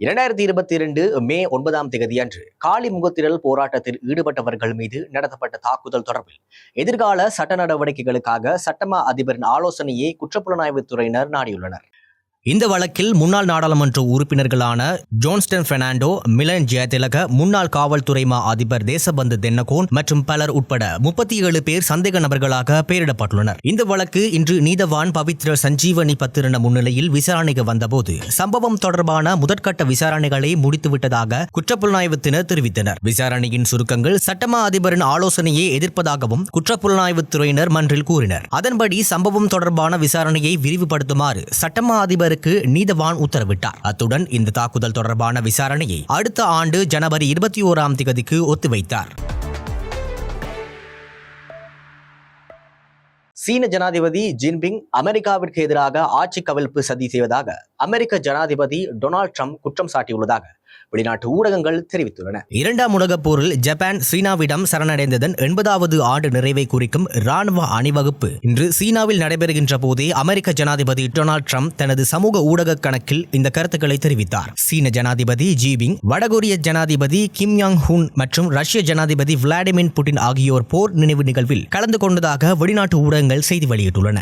இரண்டாயிரத்தி இருபத்தி இரண்டு மே ஒன்பதாம் தேதி அன்று காலி முகத்திரல் போராட்டத்தில் ஈடுபட்டவர்கள் மீது நடத்தப்பட்ட தாக்குதல் தொடர்பில் எதிர்கால சட்ட நடவடிக்கைகளுக்காக சட்டமா அதிபரின் ஆலோசனையை குற்றப்புலனாய்வு துறையினர் நாடியுள்ளனர். இந்த வழக்கில் முன்னாள் நாடாளுமன்ற உறுப்பினர்களான ஜோன்ஸ்டன் பெர்னாண்டோ மிலன் ஜெயதிலக முன்னாள் காவல்துறை மா அதிபர் தேசபந்து தென்னகோன் மற்றும் பலர் உட்பட முப்பத்தி ஏழு பேர் சந்தேக நபர்களாக பெயரிடப்பட்டுள்ளனர். இந்த வழக்கு இன்று நீதவான் பவித்ர சஞ்சீவனி பத்திரன முன்னிலையில் விசாரணைக்கு வந்தபோது சம்பவம் தொடர்பான முதற்கட்ட விசாரணைகளை முடித்துவிட்டதாக குற்றப்புலனாய்வுத்தினர் தெரிவித்தனர். விசாரணையின் சுருக்கங்கள் சட்டமா அதிபரின் ஆலோசனையை எதிர்ப்பதாகவும் குற்றப்புலனாய்வுத் துறையினர் மன்றில் கூறினர். அதன்படி சம்பவம் தொடர்பான விசாரணையை விரிவுபடுத்துமாறு சட்டமா இருவருக்கு நீதவான் உத்தரவிட்டார். அத்துடன் இந்த தாக்குதல் தொடர்பான விசாரணையை அடுத்த ஆண்டு ஜனவரி இருபத்தி ஓராம் திகதிக்கு ஒத்திவைத்தார். சீன ஜனாதிபதி ஜின்பிங் அமெரிக்காவிற்கு எதிராக ஆட்சி கவிழ்ப்பு சதி செய்வதாக அமெரிக்க ஜனாதிபதி டொனால்ட் ட்ரம்ப் குற்றம் சாட்டியுள்ளதாக வெளிநாட்டு ஊடகங்கள் தெரிவித்துள்ளன. இரண்டாம் உலகப் போரில் ஜப்பான் சீனாவிடம் சரணடைந்ததன் எண்பதாவது ஆண்டு நிறைவை குறிக்கும் ராணுவ அணிவகுப்பு. இன்று சீனாவில் நடைபெறுகின்ற போதே அமெரிக்க ஜனாதிபதி டொனால்ட் ட்ரம்ப் தனது சமூக ஊடக கணக்கில் இந்த கருத்துக்களை தெரிவித்தார். சீன ஜனாதிபதி ஜீபிங் வடகொரிய ஜனாதிபதி கிம் யாங் ஹூன் மற்றும் ரஷ்ய ஜனாதிபதி விளாடிமிர் புட்டின் ஆகியோர் போர் நினைவு நிகழ்வில் கலந்து கொண்டதாக வெளிநாட்டு ஊடகங்கள் செய்தி வெளியிட்டுள்ளன.